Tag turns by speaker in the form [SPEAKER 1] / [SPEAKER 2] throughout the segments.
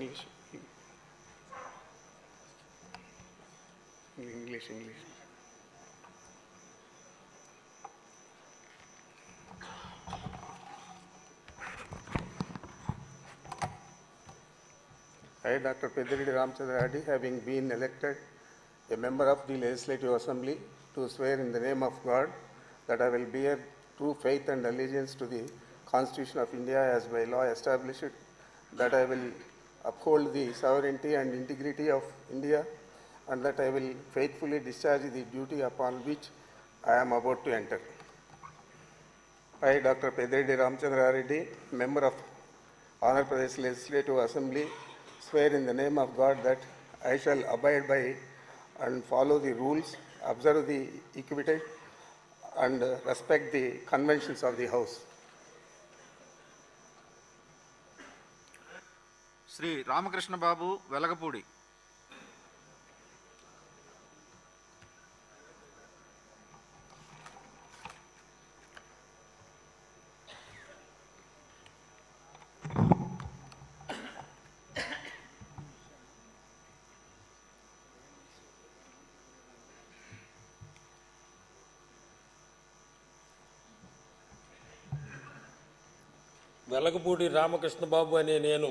[SPEAKER 1] English. English, English. I, Dr. Pediridi Ramchandra Reddy, having been elected a member of the Legislative Assembly, to swear in the name of God that I will bear true faith and allegiance to the Constitution of India as by law established, that I will uphold the sovereignty and integrity of India, and that I will faithfully discharge the duty upon which I am about to enter. I, Dr. Pediridi Ramchandra Reddy, member of Andhra Pradesh Legislative Assembly, swear in the name of God that I shall abide by and follow the rules, observe the equity, and respect the conventions of the House.
[SPEAKER 2] Shri Ramakrishna Babu Velagapudi.
[SPEAKER 3] Velagapudi Ramakrishna Babu అనే నేను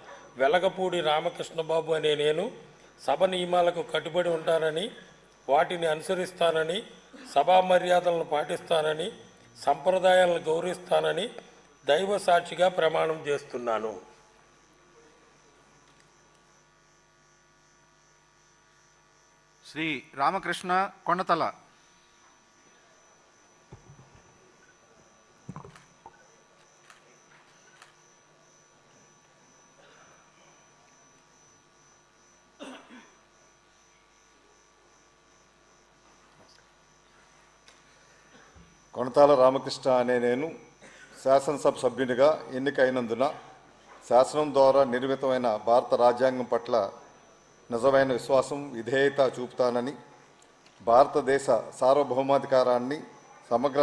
[SPEAKER 3] వెలగపూడి రామకృష్ణబాబు అనే నేను సభ నియమాలకు కట్టుబడి ఉంటానని వాటిని అనుసరిస్తానని సభా మర్యాదలను పాటిస్తానని సంప్రదాయాలను గౌరవిస్తానని దైవ సాక్షిగా ప్రమాణం చేస్తున్నాను.
[SPEAKER 2] శ్రీ రామకృష్ణ కొండతల
[SPEAKER 4] కొనతాల రామకృష్ణ అనే నేను శాసనసభ సభ్యునిగా ఎన్నికైనందున శాసనం ద్వారా నిర్మితమైన భారత రాజ్యాంగం పట్ల నిజమైన విశ్వాసం విధేయత చూపుతానని భారతదేశ సార్వభౌమాధికారాన్ని సమగ్ర